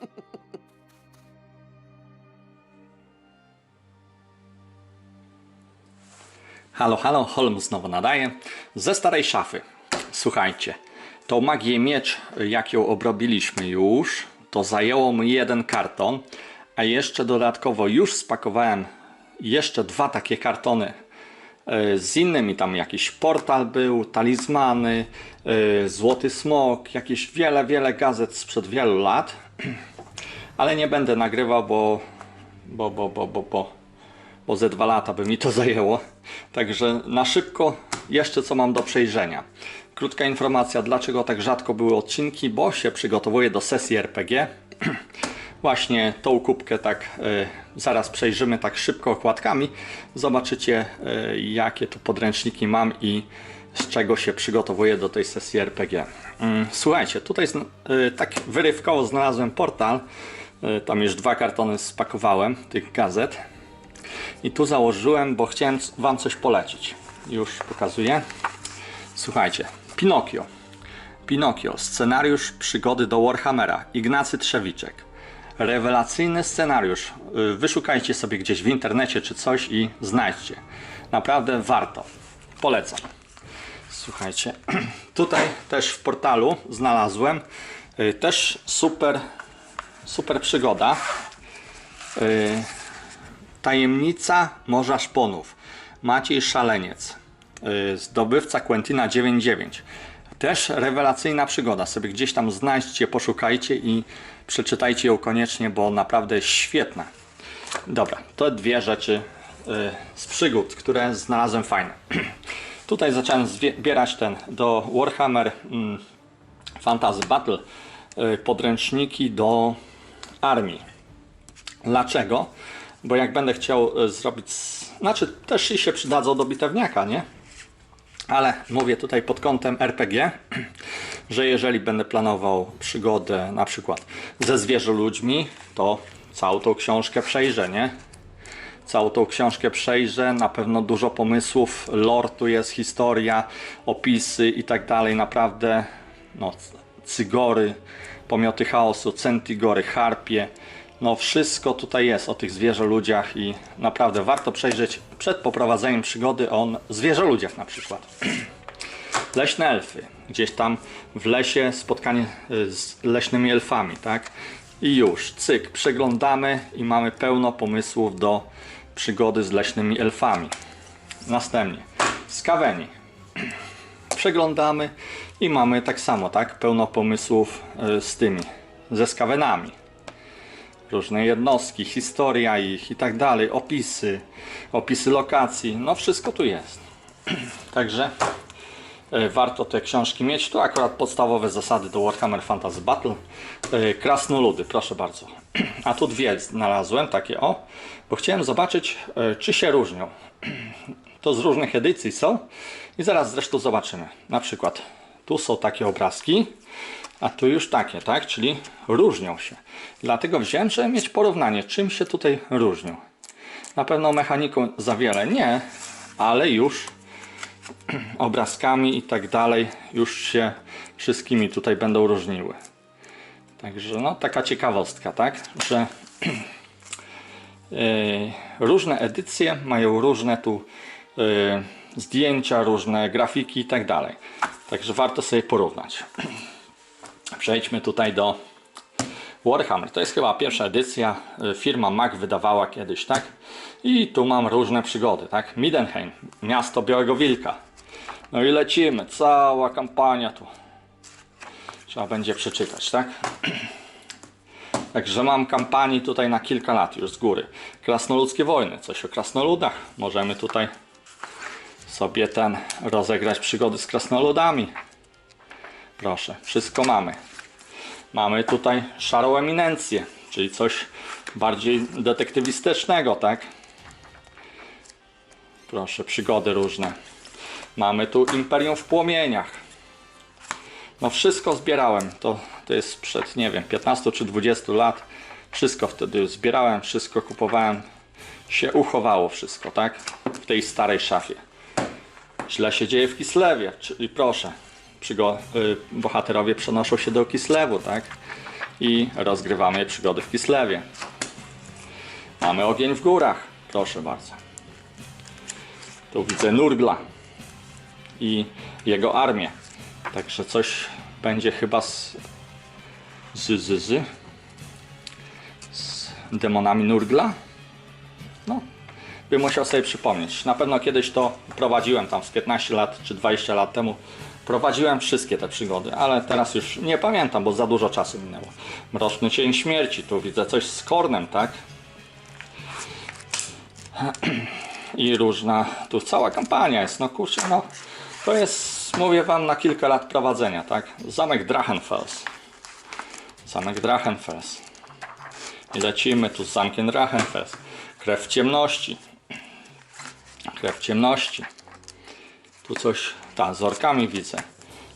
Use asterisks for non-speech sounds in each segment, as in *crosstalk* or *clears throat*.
*laughs* Halo, halo, Holm znowu nadaje. Ze starej szafy. Słuchajcie, tą magię miecz, jak ją obrobiliśmy już, to zajęło mi jeden karton, a jeszcze dodatkowo już spakowałem jeszcze dwa takie kartony e, z innymi, tam jakiś portal był, talizmany, e, złoty smok, jakieś wiele, wiele gazet sprzed wielu lat, ale nie będę nagrywał, bo, bo, bo, bo, bo, bo bo ze dwa lata by mi to zajęło. Także na szybko jeszcze co mam do przejrzenia. Krótka informacja, dlaczego tak rzadko były odcinki, bo się przygotowuję do sesji RPG. *clears throat* Właśnie tą kubkę tak e, zaraz przejrzymy tak szybko okładkami. Zobaczycie e, jakie tu podręczniki mam i z czego się przygotowuję do tej sesji RPG. Mm, Słuchajcie, tutaj e, tak wyrywkowo znalazłem portal. E, Tam już dwa kartony spakowałem tych gazet. I tu założyłem, bo chciałem Wam coś polecić. Już pokazuję. Słuchajcie, Pinokio. Pinokio, scenariusz przygody do Warhammera. Ignacy Trzewiczek. Rewelacyjny scenariusz. Y, Wyszukajcie sobie gdzieś w internecie czy coś i znajdźcie. Naprawdę warto. Polecam. Słuchajcie, *clears throat* tutaj też w portalu znalazłem y, też super, super przygoda. Y, Tajemnica Morza Szponów. Maciej Szaleniec. Yy, Zdobywca Quentina 99. Też rewelacyjna przygoda. Sobie gdzieś tam znajdźcie, poszukajcie i przeczytajcie ją koniecznie, bo naprawdę jest świetna. Dobra, to dwie rzeczy z przygód, które znalazłem fajne. *clears throat* Tutaj zacząłem zbierać ten do Warhammer mm, Fantasy Battle yy, podręczniki do armii. Dlaczego? Bo jak będę chciał e, zrobić, znaczy też się przydadzą do bitewniaka, nie? Ale mówię tutaj pod kątem RPG, *clears throat* że jeżeli będę planował przygodę na przykład ze zwierzoludźmi, to całą tą książkę przejrzę, nie? Całą tą książkę przejrzę, na pewno dużo pomysłów, lore tu jest, historia, opisy i tak dalej, naprawdę no, cygory, pomioty chaosu, centigory, harpie, no wszystko tutaj jest o tych zwierzoludziach i naprawdę warto przejrzeć przed poprowadzeniem przygody o zwierzoludziach na przykład. *clears throat* Leśne elfy. Gdzieś tam w lesie spotkanie y, z leśnymi elfami, tak? I już, cyk, przeglądamy i mamy pełno pomysłów do przygody z leśnymi elfami. Następnie, skaweni. Przeglądamy i mamy tak samo, tak? Pełno pomysłów y, z tymi, ze skawenami różne jednostki, historia ich i tak dalej, opisy, opisy lokacji, no wszystko tu jest. *clears throat* Także e, warto te książki mieć. Tu akurat podstawowe zasady do Warhammer Fantasy Battle. E, Krasnoludy, proszę bardzo. *clears throat* A tu dwie znalazłem, takie o, bo chciałem zobaczyć, e, czy się różnią. *clears throat* To z różnych edycji są i zaraz zresztą zobaczymy. Na przykład tu są takie obrazki, a tu już takie, tak? Czyli różnią się. Dlatego wziąłem, żeby mieć porównanie, czym się tutaj różnią. Na pewno mechaniką za wiele nie, ale już obrazkami i tak dalej już się wszystkimi tutaj będą różniły. Także no taka ciekawostka, tak? Że yy, różne edycje mają różne tu yy, zdjęcia, różne grafiki i tak dalej. Także warto sobie porównać. Przejdźmy tutaj do Warhammer. To jest chyba pierwsza edycja. Y, Firma Mac wydawała kiedyś, tak? I tu mam różne przygody, tak? Midenheim, miasto Białego Wilka. No i lecimy. Cała kampania tu. Trzeba będzie przeczytać, tak? *clears throat* Także mam kampanii tutaj na kilka lat już z góry. Krasnoludzkie wojny, coś o krasnoludach. Możemy tutaj sobie ten rozegrać przygody z krasnoludami. Proszę, wszystko mamy. Mamy tutaj szarą eminencję, czyli coś bardziej detektywistycznego, tak? Proszę, przygody różne. Mamy tu Imperium w płomieniach. No wszystko zbierałem. To, to jest sprzed, nie wiem, 15 czy 20 lat. Wszystko wtedy zbierałem, wszystko kupowałem. Się uchowało wszystko, tak? W tej starej szafie. Źle się dzieje w Kislewie, czyli proszę, przygo- y, bohaterowie przenoszą się do Kislewu, tak? i rozgrywamy przygody w Kislewie. Mamy ogień w górach, proszę bardzo. Tu widzę Nurgla i jego armię. Także coś będzie chyba z, z, z, z, z demonami Nurgla. No, bym musiał sobie przypomnieć. Na pewno kiedyś to prowadziłem tam z 15 lat czy 20 lat temu. Prowadziłem wszystkie te przygody, ale teraz już nie pamiętam, bo za dużo czasu minęło. Mroczny Cień Śmierci, tu widzę coś z Kornem, tak? *clears throat* I różna, tu cała kampania jest, no kurczę, no. To jest, mówię wam, na kilka lat prowadzenia, tak? Zamek Drachenfels. Zamek Drachenfels. I lecimy tu z zamkiem Drachenfels. Krew w ciemności. Krew w ciemności. Tu coś, tak, z orkami widzę.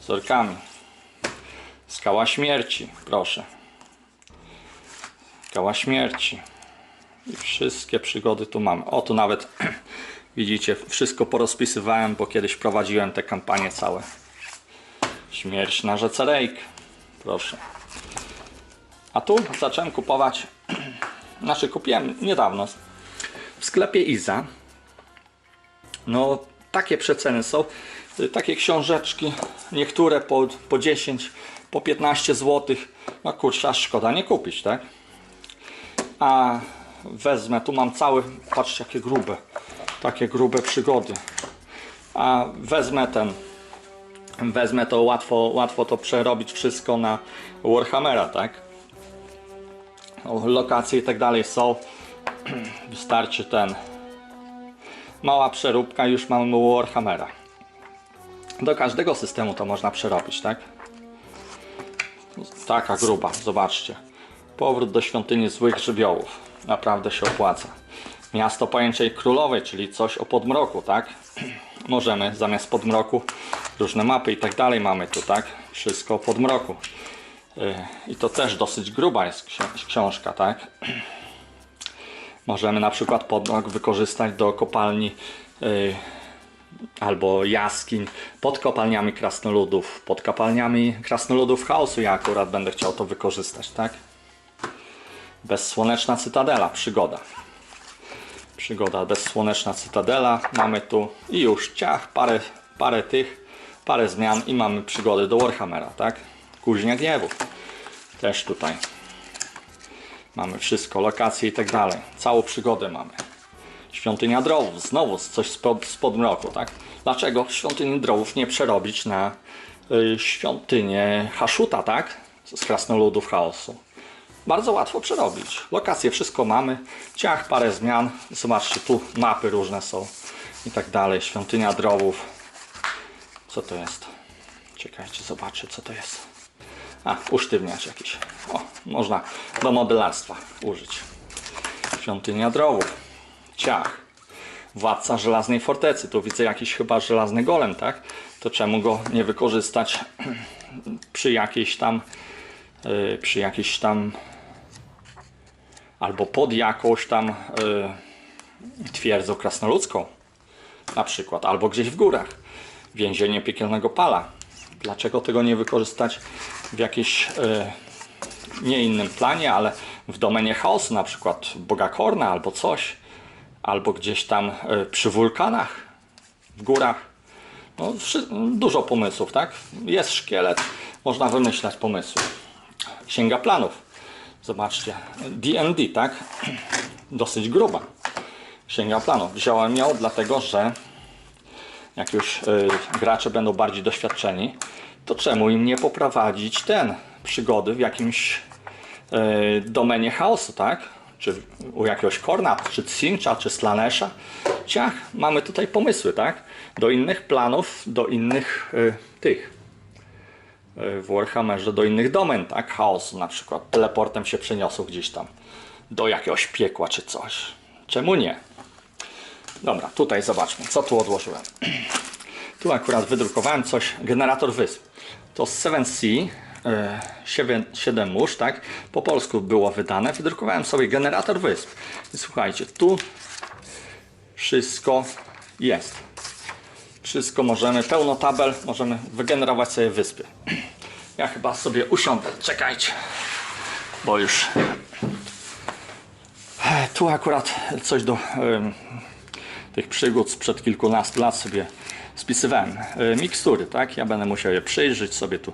Z orkami. Skała śmierci, proszę. Skała śmierci. Wszystkie przygody tu mamy. O, tu nawet *clears throat* widzicie, wszystko porozpisywałem, bo kiedyś prowadziłem te kampanie całe. Śmierć na rzece Rejk. Proszę. A tu zacząłem kupować, *clears throat* znaczy kupiłem niedawno w sklepie Iza. No, takie przeceny są. Takie książeczki, niektóre po, po 10, po 15 zł. No kurczę, aż szkoda nie kupić, tak? A wezmę, tu mam cały, patrzcie jakie grube, takie grube przygody. A wezmę ten, wezmę to łatwo, łatwo to przerobić wszystko na Warhammera, tak? Lokacje i tak dalej są. *clears throat* Wystarczy ten. Mała przeróbka, już mamy Warhammera. Do każdego systemu to można przerobić, tak? Taka gruba, zobaczcie. Powrót do świątyni złych żywiołów. Naprawdę się opłaca. Miasto pojęczej królowej, czyli coś o podmroku, tak? Możemy zamiast podmroku różne mapy i tak dalej mamy tu, tak? Wszystko o podmroku. Yy, I to też dosyć gruba jest ksi- książka, tak? Możemy na przykład podmrok wykorzystać do kopalni yy, albo jaskiń pod kopalniami krasnoludów, pod kopalniami krasnoludów chaosu. Ja akurat będę chciał to wykorzystać, tak? Bezsłoneczna cytadela, przygoda. Przygoda bezsłoneczna cytadela. Mamy tu i już ciach, parę, parę tych, parę zmian i mamy przygody do Warhammera, tak? Kuźnia gniewu. Też tutaj. Mamy wszystko, lokacje i tak dalej. Całą przygodę mamy. Świątynia Drowów, znowu coś spod, spod mroku, tak? Dlaczego świątyni Drowów nie przerobić na y, świątynię Haszuta, tak? Z krasnoludów chaosu. Bardzo łatwo przerobić. Lokacje wszystko mamy. Ciach, parę zmian. Zobaczcie, tu mapy różne są i tak dalej. Świątynia Drowów. Co to jest? Czekajcie, zobaczę co to jest. A, usztywniacz jakiś. O, można do modelarstwa użyć. Świątynia Drowów. Ciach. Władca żelaznej fortecy. Tu widzę jakiś chyba żelazny golem, tak? To czemu go nie wykorzystać *clears throat* przy jakiejś tam yy, przy jakiejś tam albo pod jakąś tam yy, twierdzą krasnoludzką na przykład, albo gdzieś w górach. Więzienie piekielnego pala. Dlaczego tego nie wykorzystać w jakiejś yy, nie innym planie, ale w domenie chaosu, na przykład Boga Korna albo coś, albo gdzieś tam y, przy wulkanach, w górach. No, dużo pomysłów, tak? Jest szkielet, można wymyślać pomysły. Księga planów. Zobaczcie, D&D, tak? Dosyć gruba. Księga planów. Wziąłem ją dlatego, że jak już y, gracze będą bardziej doświadczeni, to czemu im nie poprowadzić ten przygody w jakimś y, domenie chaosu, tak? Czy u jakiegoś Korna, czy Cincha, czy Slanesha. Ciach, mamy tutaj pomysły, tak? Do innych planów, do innych y, tych w Warhammerze, do innych domen, tak? Chaosu na przykład. Teleportem się przeniosą gdzieś tam do jakiegoś piekła, czy coś. Czemu nie? Dobra, tutaj zobaczmy, co tu odłożyłem. *clears throat* Tu akurat wydrukowałem coś, generator wysp. To z 7C, 7, 7 mórz, tak? Po polsku było wydane. Wydrukowałem sobie generator wysp. I słuchajcie, tu wszystko jest. Wszystko możemy, pełno tabel, możemy wygenerować sobie wyspy. Ja chyba sobie usiądę, czekajcie. bo już tu akurat coś do em, tych przygód sprzed kilkunastu lat sobie spisywałem. E, Mikstury, tak? Ja będę musiał je przyjrzeć sobie tu.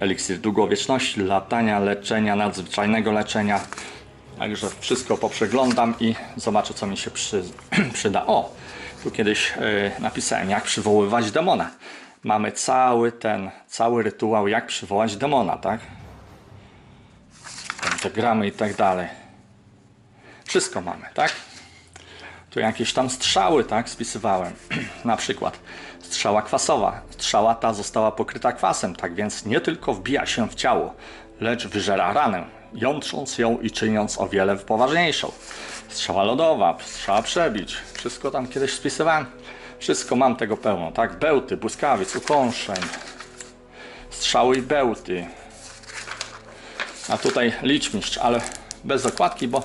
Eliksir długowieczności, latania, leczenia, nadzwyczajnego leczenia. Także wszystko poprzeglądam i zobaczę, co mi się przy, *clears throat* przyda. O, tu kiedyś e, napisałem, jak przywoływać demona. Mamy cały ten, cały rytuał, jak przywołać demona, tak? Pentagramy i tak dalej. Wszystko mamy, tak? Tu jakieś tam strzały, tak, spisywałem. *clears throat* Na przykład strzała kwasowa. Strzała ta została pokryta kwasem, tak więc nie tylko wbija się w ciało, lecz wyżera ranę, jątrząc ją i czyniąc o wiele poważniejszą. Strzała lodowa, strzała przebić. Wszystko tam kiedyś spisywałem. Wszystko mam tego pełno, tak? Bełty, błyskawiec, ukąszeń, strzały i bełty. A tutaj liczmistrz, ale bez okładki, bo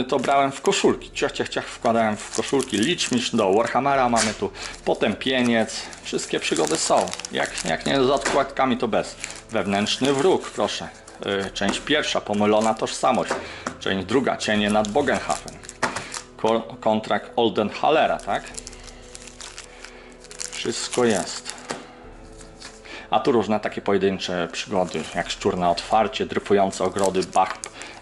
y, to brałem w koszulki. Ciach, ciach, ciach, wkładałem w koszulki. Liczmistrz do Warhammera mamy tu. Potępieniec. Wszystkie przygody są. Jak, jak nie z okładkami, to bez. Wewnętrzny wróg, proszę. Y, Część pierwsza, pomylona tożsamość. Część druga, cienie nad Bogenhafen. Ko- kontrakt Oldenhallera, tak? Wszystko jest. A tu różne takie pojedyncze przygody, jak szczur na otwarcie, dryfujące ogrody Bach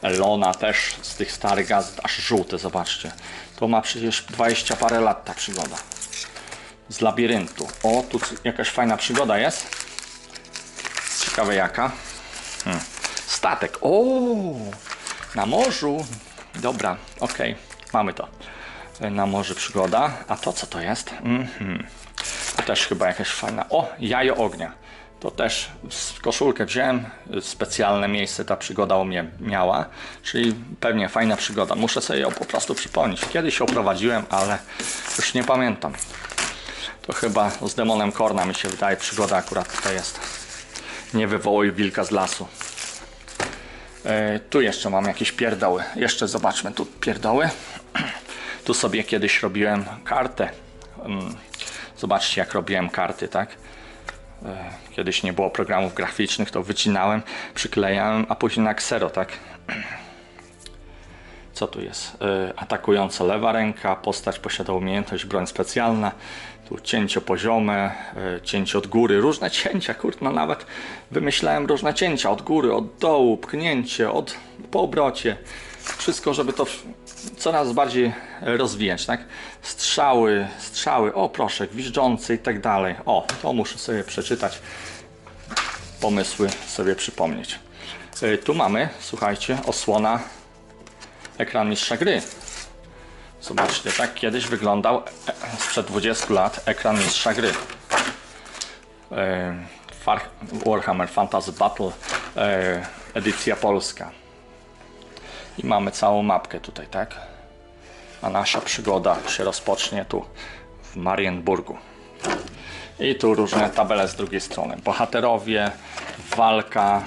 Elona, też z tych starych gazet, aż żółte, zobaczcie. To ma przecież 20 parę lat ta przygoda. Z labiryntu. O, tu jakaś fajna przygoda jest. Ciekawe jaka. Hmm. Statek. O, na morzu. Dobra, okej, mamy to. Na morzu przygoda. A to co to jest? Mhm. To też chyba jakaś fajna. O, jajo ognia. To też koszulkę wziąłem. Specjalne miejsce ta przygoda u mnie miała. Czyli pewnie fajna przygoda. Muszę sobie ją po prostu przypomnieć. Kiedyś ją prowadziłem, ale już nie pamiętam. To chyba z demonem Korna mi się wydaje przygoda akurat tutaj jest. Nie wywołuj wilka z lasu. E, tu jeszcze mam jakieś pierdoły. Jeszcze zobaczmy tu pierdoły. *clears throat* Tu sobie kiedyś robiłem kartę. Mm, Zobaczcie jak robiłem karty, tak? E, Kiedyś nie było programów graficznych, to wycinałem, przyklejałem, a później na ksero, tak? *clears throat* Co tu jest? E, Atakująca lewa ręka, postać posiada umiejętność, broń specjalna. Tu cięcie poziome, e, cięcie od góry, różne cięcia, kurde, no nawet wymyślałem różne cięcia od góry, od dołu, pchnięcie, od po obrocie. Wszystko, żeby to coraz bardziej rozwijać, tak? Strzały, strzały, o proszę, gwizdzący i tak dalej. O, to muszę sobie przeczytać, pomysły sobie przypomnieć. E, Tu mamy, słuchajcie, osłona ekran mistrza gry. Zobaczcie, tak kiedyś wyglądał sprzed 20 lat ekran mistrza gry. Warhammer Fantasy Battle e, edycja polska. I mamy całą mapkę tutaj, tak? A nasza przygoda się rozpocznie tu w Marienburgu. I tu różne tabele z drugiej strony. Bohaterowie, walka.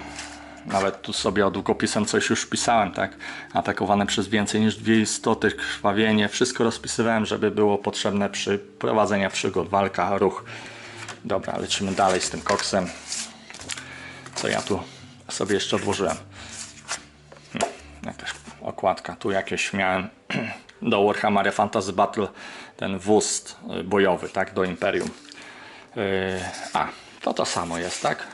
Nawet tu sobie od długopisem coś już pisałem, tak? Atakowane przez więcej niż dwie istoty, krwawienie. Wszystko rozpisywałem, żeby było potrzebne przy prowadzeniu przygód. Walka, ruch. Dobra, lecimy dalej z tym koksem. Co ja tu sobie jeszcze odłożyłem? Hmm, Jakaś okładka. Tu jakieś miałem *clears throat* do Warhammer Fantasy Battle ten wóz bojowy, tak? Do Imperium. Yy, a, to to samo jest, tak?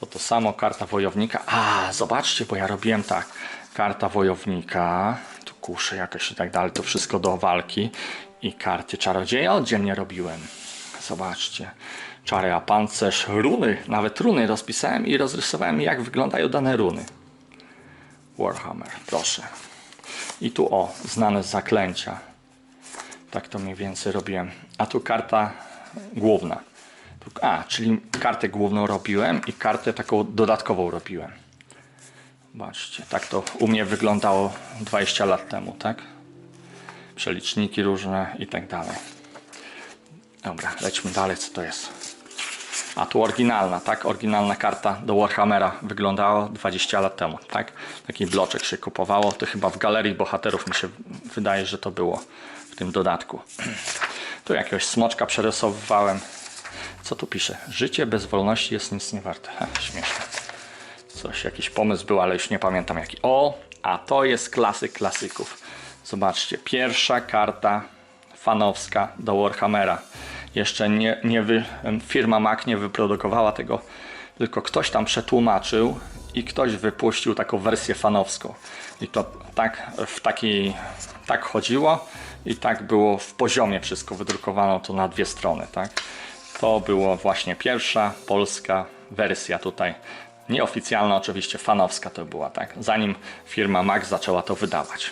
To to samo, karta wojownika. A, zobaczcie, bo ja robiłem tak. Karta wojownika, tu kusze jakieś i tak dalej, to wszystko do walki. I karty czarodzieja oddzielnie robiłem. Zobaczcie. Czary, pancerz, runy, nawet runy rozpisałem i rozrysowałem jak wyglądają dane runy. Warhammer, proszę. I tu o, znane zaklęcia. Tak to mniej więcej robiłem. A tu karta główna. A, czyli kartę główną robiłem i kartę taką dodatkową robiłem. Zobaczcie, tak to u mnie wyglądało 20 lat temu, tak? Przeliczniki różne i tak dalej. Dobra, lećmy dalej, co to jest. A tu oryginalna, tak? Oryginalna karta do Warhammera wyglądała 20 lat temu, tak? Taki bloczek się kupowało. To chyba w galerii bohaterów mi się wydaje, że to było w tym dodatku. *clears throat* Tu jakiegoś smoczka przerysowywałem. Co tu pisze? Życie bez wolności jest nic nie warte. Ha, śmieszne. Coś, jakiś pomysł był, ale już nie pamiętam jaki. O, a to jest klasyk klasyków. Zobaczcie, pierwsza karta fanowska do Warhammera. Jeszcze nie, nie wy, firma Mac nie wyprodukowała tego, tylko ktoś tam przetłumaczył i ktoś wypuścił taką wersję fanowską. I to tak w takiej, tak chodziło i tak było w poziomie wszystko wydrukowano to na dwie strony, tak? To było właśnie pierwsza polska wersja tutaj. Nieoficjalna oczywiście, fanowska to była, tak? Zanim firma Mac zaczęła to wydawać.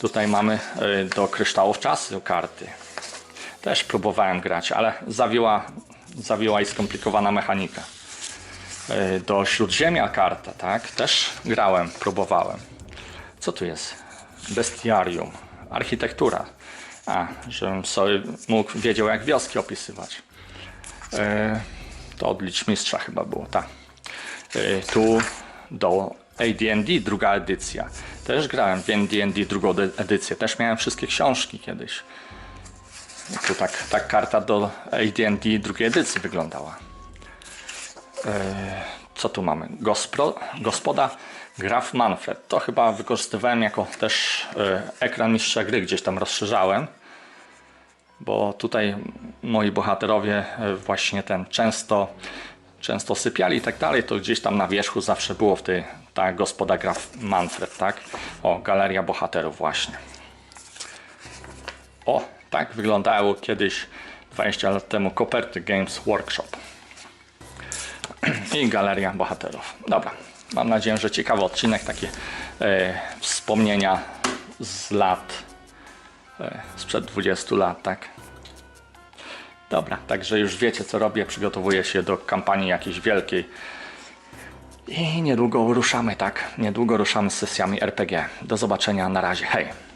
Tutaj mamy y, do kryształów czasu karty. Też próbowałem grać, ale zawiła, zawiła i skomplikowana mechanika. Y, Do śródziemia karta, tak? Też grałem, próbowałem. Co tu jest? Bestiarium. Architektura. A, żebym sobie mógł, wiedział jak wioski opisywać. Y, To od Liczmistrza chyba było, tak. Y, Tu do AD&D druga edycja. Też grałem w AD&D drugą edy- edycję. Też miałem wszystkie książki kiedyś. I Tu tak, tak karta do AD&D drugiej edycji wyglądała. Co tu mamy? Gospro, gospoda Graf Manfred. To chyba wykorzystywałem jako też e, ekran mistrza gry, gdzieś tam rozszerzałem. Bo tutaj moi bohaterowie e, właśnie ten często, często sypiali i tak dalej, to gdzieś tam na wierzchu zawsze było w tej ta gospoda Graf Manfred, tak? O, galeria bohaterów właśnie. O, tak wyglądało kiedyś 20 lat temu Koperty Games Workshop *clears throat* i galeria bohaterów. Dobra, mam nadzieję, że ciekawy odcinek, takie e, wspomnienia z lat, e, sprzed 20 lat, tak? Dobra, także już wiecie co robię, przygotowuję się do kampanii jakiejś wielkiej i niedługo ruszamy, tak? Niedługo ruszamy z sesjami RPG. Do zobaczenia, na razie, hej!